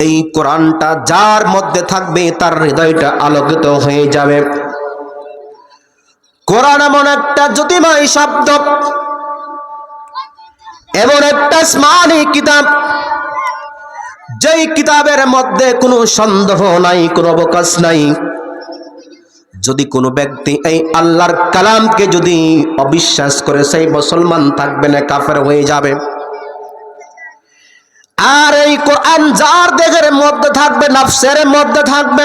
এই কোরআনটা যার মধ্যে থাকবে তার হৃদয়টা আলোকিত হয়ে যাবে। কোরআন এমন একটা জ্যোতিময় শব্দ, এমন একটা স্মানি কিতাব, যেই কিতাবের মধ্যে কোনো সন্দেহ নাই, কোনো অবকাশ নাই। যদি কোনো ব্যক্তি এই আল্লাহর কালামকে যদি অবিশ্বাস করে সেই মুসলমান থাকবে না, কাফের হয়ে যাবে। আর এই কোরআন যার দেহের মধ্যে থাকবে, নফসের মধ্যে থাকবে।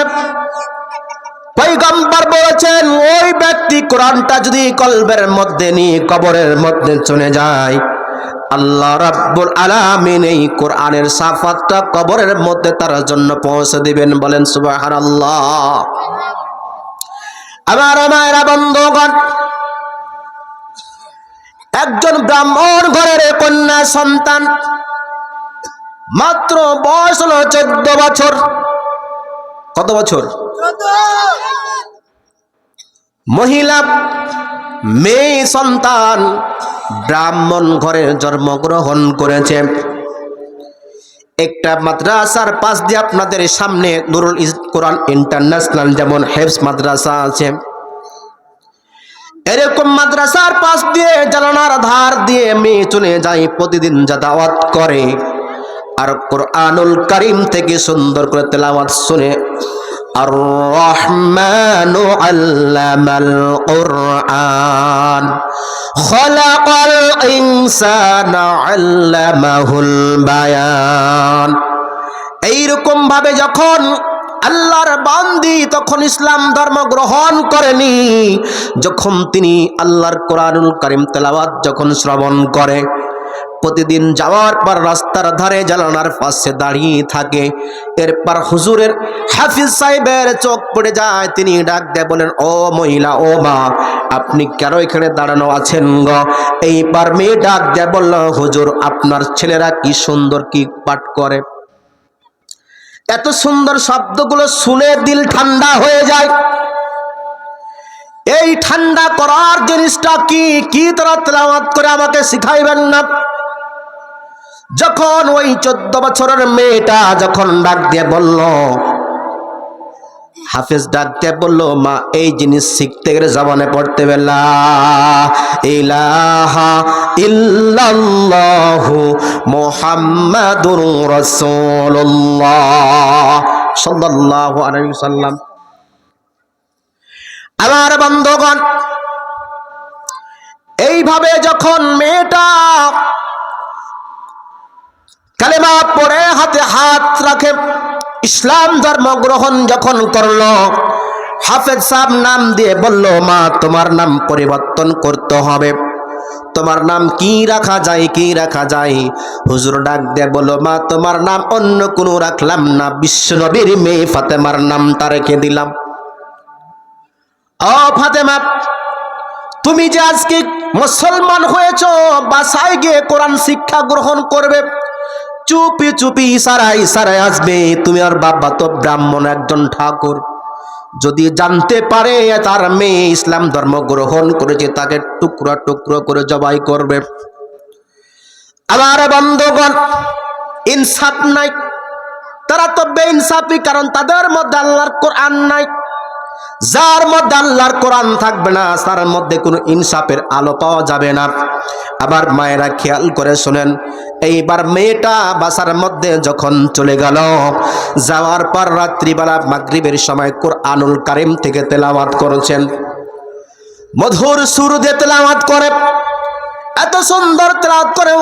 পৈগম্বর বলেছেন, ওই ব্যক্তি কোরআনটা যদি কলবের মধ্যে নিয়ে, কবরের মধ্যে চলে যায়, আল্লাহ রাব্বুল আলামিন এই কোরআনের সাফাতটা কবরের মধ্যে তার জন্য পৌঁছে দিবেন বলেন সুবহানাল্লাহ। আমার মায়েরা বন্ধুগণ, একজন ব্রাহ্মণ ঘরের কন্যা সন্তান মাত্র বয়স হলো চোদ্দ বছর। কত বছর? মহিলা মেয়ে সন্তান ব্রাহ্মণ ঘরে জন্মগ্রহণ করেছে। একটা মাদ্রাসার পাশ দিয়ে আপনাদের সামনে নুরুল কোরআন ইন্টারন্যাশনাল যেমন হেফস মাদ্রাসা আছে। এরকম মাদ্রাসার পাশ দিয়ে জানানার ধার দিয়ে মেয়ে চলে যায় প্রতিদিন যাতায়াত করে। আর কোরআনুল করিম থেকে সুন্দর করে তেলাওয়াত শুনে আর রহমানু আল্লামাল কোরআন, খলাকাল ইনসানা আল্লামাহুল বায়ান। এইরকম ভাবে যখন আল্লাহর বান্দি তখন ইসলাম ধর্ম গ্রহণ করেনি, যখন তিনি আল্লাহর কোরআনুল করিম তেলাওয়াত যখন শ্রবণ করে প্রতিদিন যাওয়ার পর রাস্তার ধারে জানালার পাশে দাঁড়িয়ে থাকে। এরপর হুজুরের হাফিজ সাহেবের চোখ পড়ে যায়। তিনি ডাক দেয়, বলেন, ও মহিলা, ও মা, আপনি কেন এখানে দাঁড়ানো আছেন গ? এইবার মেয়ে ডাক দেয়, বলল, হুজুর, আপনার ছেলেরা কি সুন্দর কি পাঠ করে? এত সুন্দর শব্দগুলো শুনে দিল ঠান্ডা হয়ে যায়। এই ঠান্ডা করার জিনিসটা কি? কি তারা তেলাওয়াত করে আমাকে শিখাইবেন না? যখন ওই চোদ্দ বছরের মেয়েটা যখন ডাক দিয়ে বলল, হাফেজ ডাক দিয়ে বলল, মা, এই জিনিস শিখতে গেলে জবানে পড়তে বেলা আমার বন্ধগণ, এইভাবে যখন মেয়েটা কালেমা পড়ে হাতে হাত রাখে। ইসলাম ধর্ম গ্রহণ যখন করল, হাফেজ সাহেব নাম দিয়ে বলল, মা, তোমার নাম পরিবর্তন করতে হবে। তোমার নাম কি রাখা যায়, কি রাখা যায়? হুজুর ডাক দে বলো মা, তোমার নাম অন্য কোনো রাখলাম না। বিশ্ব নবীর মেয়ে ফাতেমার নামটা রেখে দিলাম। ও ফাতেমা, তুমি যে আজকে মুসলমান হয়েছ, বাসায় গিয়ে কোরআন শিক্ষা গ্রহণ করবে চুপি চুপি ইসারায় ইসারায় আসবে। তুমি আর বাবা তো ব্রাহ্মণ, একজন ঠাকুর। যদি জানতে পারে তার মেয়ে ইসলাম ধর্ম গ্রহণ করেছে, তাকে টুকরো টুকরো করে জবাই করবে। আমার বন্ধুগণ, ইনসাফ নাই। তারা তো বেইনসাফি, কারণ তাদের মধ্যে আল্লাহর কোরআন নাই। যার মধ্যে আল্লাহর কোরআন থাকবে না, তার মধ্যে কোনো ইনসাফের আলো পাওয়া যাবে না। আবার মায়েরা খেয়াল করে শোনেন, এইবার মেয়েটা বাসার মধ্যে যখন চলে গেল, যাওয়ার পর রাত্রিবেলা মাগরিবের সময় কোরআনুল কারিম থেকে তেলাওয়াত করেছেন। মধুর সুর দিয়ে তেলাওয়াত করে। এত সুন্দর তেলাওয়াত করে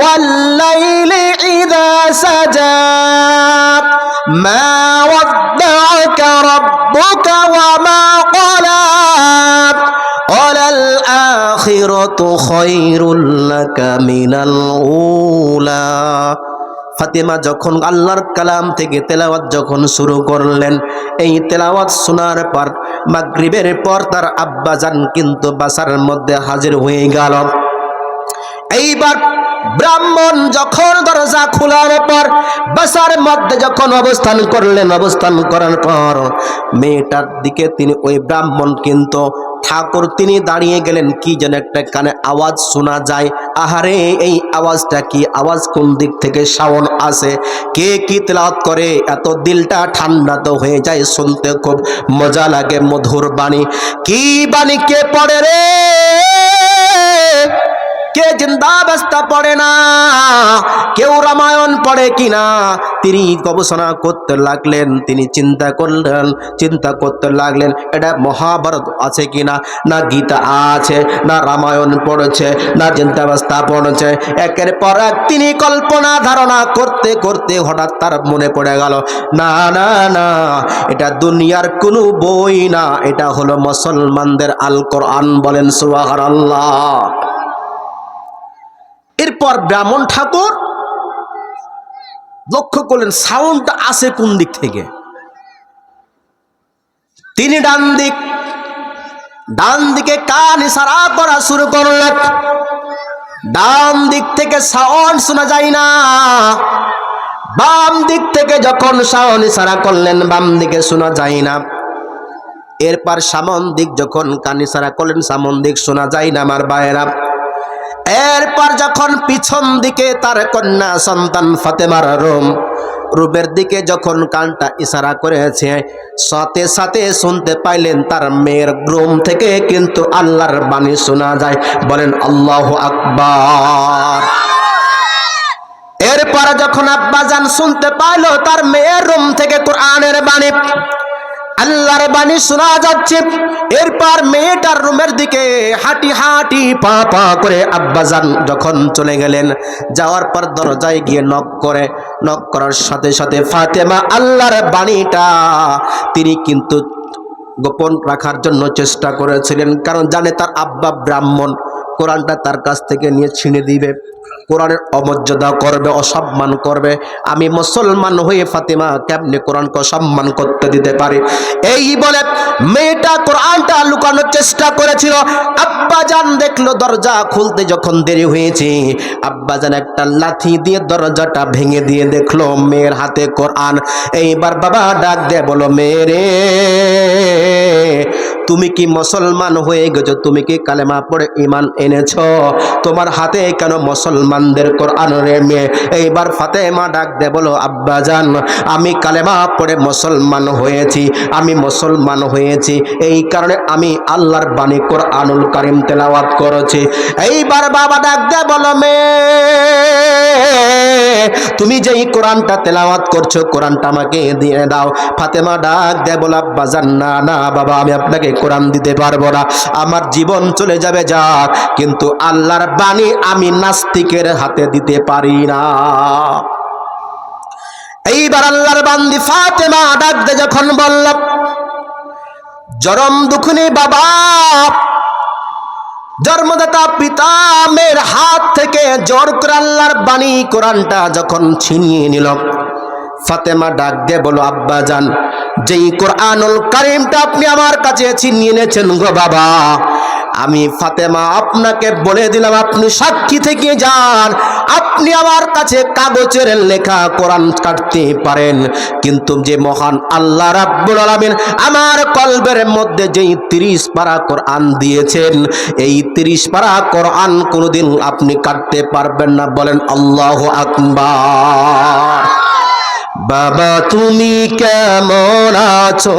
ওয়াল্লাইলি ইযা সাজা। মা ফাতেমা যখন আল্লাহর কালাম থেকে তেলাওয়াত যখন শুরু করলেন, এই তেলাওয়াত শোনার পর মাগরিবের পর তার আব্বাজান কিন্তু বাসার মধ্যে হাজির হয়ে গেল। এইবার ব্রাহ্মণ যখন দরজা খোলার পর বাসার মধ্যে যখন অবস্থান করলেন, অবস্থান করার পর মেয়েটার দিকে তিনি ওই ব্রাহ্মণ কিন্তু ঠাকুর তিনি দাঁড়িয়ে গেলেন, কি যেন একটা কানে আওয়াজ শোনা যায়। আহারে, এই আওয়াজটা কি আওয়াজ কোন দিক থেকে? শাওন আসে। কে কি তেলাওয়াত করে? এত দিলটা ঠান্ডা তো হয়ে যায়, শুনতে খুব মজা লাগে মধুর বাণী। কি বাণী কে পড়ে রে? কে জিন্দাবাস্তা পড়ে না? কেউ রামায়ণ পড়ে কিনা? তিনি গবেষণা করতে লাগলেন, তিনি চিন্তা করলেন, চিন্তা করতে লাগলেন, এটা মহাভারত আছে কিনা? না গীতা আছে, না রামায়ণ পড়েছে, না চিন্তাবাস্তা পড়েছে। একের পর এক তিনি কল্পনা, ধারণা করতে করতে হঠাৎ তার মনে পড়ে গেল, না না না, এটা দুনিয়ার কোনো বই না, এটা হলো মুসলমানদের আল কোরআন বলেন সুবাহার আল্লাহ এরপর ব্রাহ্মণ ঠাকুর লক্ষ্য করলেন সাউন্ডটা আসে কোন দিক থেকে? তিনি ডান দিক, ডান দিকে কান ইশারা করা শুরু করলেন। ডান দিক থেকে সাউন্ড শোনা যায় না। বাম দিক থেকে যখন সাউন্ড ইশারা করলেন, বাম দিকে শোনা যায় না। এরপর সামন দিক যখন কান ইশারা করলেন, সামন দিক শোনা যায় না, আমার বায়েরা এরপর যখন পিছন দিকে তার কন্যা সন্তান ফাতেমার রুম রূপের দিকে যখন কানটা ইশারা করেছে, সাথে সাথে শুনতে পাইলেন তার মেয়ের রুম থেকে কিন্তু আল্লাহর বাণী শোনা যায়। বলেন, আল্লাহ আকবার। এরপর যখন আব্বাজান শুনতে পাইল তার মেয়ের রুম থেকে কোরআনের বাণী আল্লাহর বাণী শোনা যাচ্ছে। এরপর মেয়েটার রুমের দিকে হাঁটি হাঁটি পা পা করে আব্বাজান যখন চলে গেলেন, যাওয়ার পর দরজায় গিয়ে নক করে নক করার সাথে সাথে ফাতেমা আল্লাহর বাণীটা তিনি কিন্তু গোপন রাখার জন্য চেষ্টা করেছিলেন, কারণ জানে তার আব্বা ব্রাহ্মণ। কোরআনটা তার কাছ থেকে নিয়ে ছিঁড়ে দিবে। কোরআনের অমর্যাদা করবে, অসম্মান করবে। আমি মুসলমান হয়ে ফাতেমা কেমনে কোরআনকে অসম্মান করতে দিতে পারি? এই বলে মেয়েটা কোরআনটা লুকানোর চেষ্টা করেছিল। আব্বাজান দেখল, দরজা খুলতে যখন দেরি হয়েছে আব্বাজান একটা লাথি দিয়ে দরজাটা ভেঙে দিয়ে দেখল, মেয়ের হাতে কোরআন। এইবার বাবা ডাক দে বলো মেয়েরে তুমি কি মুসলমান হয়ে গেছো? তুমি কি কালেমা পড়ে ইমান এনেছ? তোমার হাতে কেন মুসলমানদের কোরআন মেয়ে এইবার ফাতেমা ডাক দে, বলো আব্বাজান আমি কালেমা পড়ে মুসলমান হয়েছি, আমি মুসলমান হয়েছি। এই কারণে আমি আল্লাহর বাণী কোরআনুল কারিম তেলাওয়াত করেছি। এইবার বাবা ডাক দে, বলো, মেয়ে। তুমি যেই কোরআনটা তেলাওয়াত করছ, কোরআনটা আমাকে দিয়ে দাও। ফাতেমা ডাক দে বলো আব্বাজান না না, বাবা, আমি আপনাকে কোরআন দিতে পারব না। আমার জীবন চলে যাবে, যাক, কিন্তু আল্লাহর বাণী আমি নাস্তিকের হাতে দিতে পারি না। এইবার আল্লাহর বান্দি ফাতেমা ডাক দে যখন বলল, জরম দুখনি বাবা জন্মদাতা পিতা মেয়ের হাত থেকে জোর করে আল্লাহর বাণী কোরআনটা যখন ছিনিয়ে নিল, ফাতেমা ডাক দিয়ে বলো আব্বা যান যেই কোরআনুল কারিমটা আপনি আমার কাছে ছিনিয়ে এনেছেন গো বাবা আমি ফাতেমা আপনাকে বলে দিলাম, আপনি সাক্ষী থেকে যান। আপনি আমার কাছে কাগজের লেখা কোরআন কাটতে পারেন। কিন্তু যে মহান আল্লাহ রাব্বুল আলামিন আমার কলবের মধ্যে যেই তিরিশ পারা কোরআন দিয়েছেন, এই তিরিশ পারা কোরআন কোনোদিন আপনি কাটতে পারবেন না। বলেন, আল্লাহ আকবার। বাবা, তুমি কেমন আছো?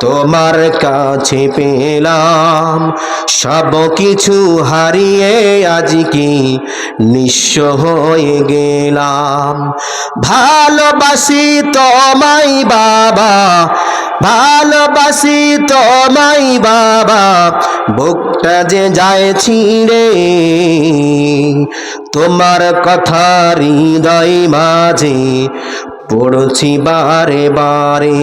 তোমার কাছে পেলাম। সব কিছু হারিয়ে আজকে নিঃস্ব হয়ে গেলাম। ভালোবাসি তোমায় বাবা, ভালোবাসি তোমায় বাবা, বুকটা যে যায় ছিঁড়ে। তোমার কথা হৃদয় মাঝে পড়ছি বারে বারে।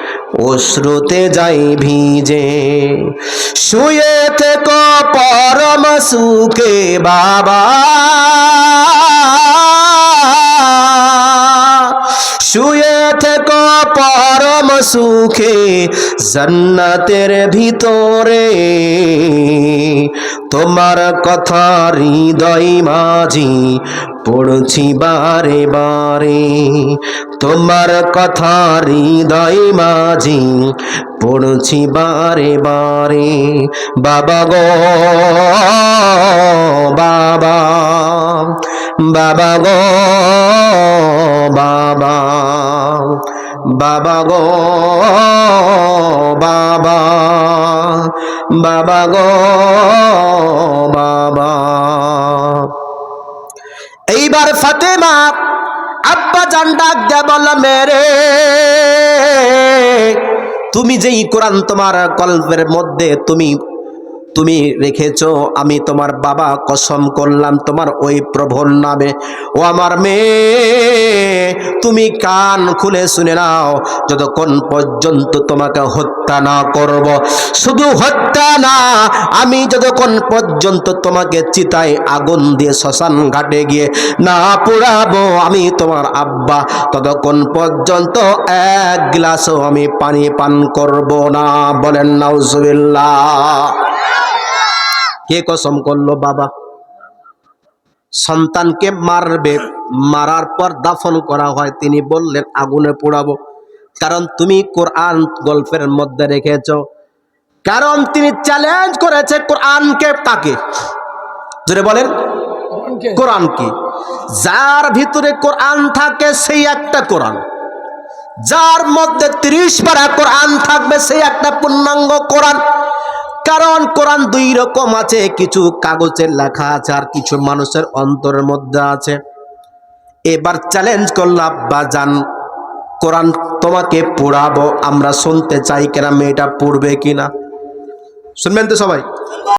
অশ্রুতে যাই ভিজে। শুয়ে থেকো পরম সুখে বাবা। শুয়ে থেকো পরম সুখে জান্নাতের ভিতরে। তোমার কথা হৃদয় মাঝি পড়ছি বারে বারে। তোমার কথা হৃদয় মাঝি পড়ছি বারে বারে। বাবা গো, বাবা বাবা গো, বাবা। বাবা গো, বাবা। বাবা গো, বাবা। এইবার ফাতেমা আব্বা জান ডাক দে বল মেরে, তুমি যেই কোরআন তোমার কল্পের মধ্যে তুমি তুমি রেখেছ, আমি তোমার বাবা কসম করলাম তোমার ওই প্রভুর নামে। ও আমার মেয়ে, তুমি কান খুলে শুনে নাও, যতক্ষণ পর্যন্ত তোমাকে হত্যা না করব। শুধু হত্যা না, আমি যতক্ষণ পর্যন্ত তোমাকে চিতায় আগুন দিয়ে শ্মশান ঘাটে গিয়ে না পোড়াবো, আমি তোমার আব্বা, ততক্ষণ পর্যন্ত এক গ্লাসও আমি পানি পান করব না, বলেন নাউজুবিল্লাহ। কে কসম করল বাবা? সন্তানকে মারবে মারার পর দাফন করা হয় তিনি বললেন আগুনে পোড়াবো। কারণ তুমি কোরআন গল্পের মধ্যে রেখেছ। কারণ তিনি চ্যালেঞ্জ করেছে কোরআনকে তাকে। জোরে বলেন কোরআন কি যার ভিতরে কোরআন থাকে সেই একটা কোরআন। যার মধ্যে ত্রিশ পারা কোরআন থাকবে সেই একটা পূর্ণাঙ্গ কোরআন। কারণ কোরআন দুই রকম আছে, কিছু কাগজের লেখা আছে আর কিছু মানুষের অন্তরের মধ্যে আছে। এবার চ্যালেঞ্জ করলাম বা যান কোরআন তোমাকে পড়াবো, আমরা শুনতে চাই কেনা, মেয়েটা পড়বে কিনা। শুনবেন তো সবাই?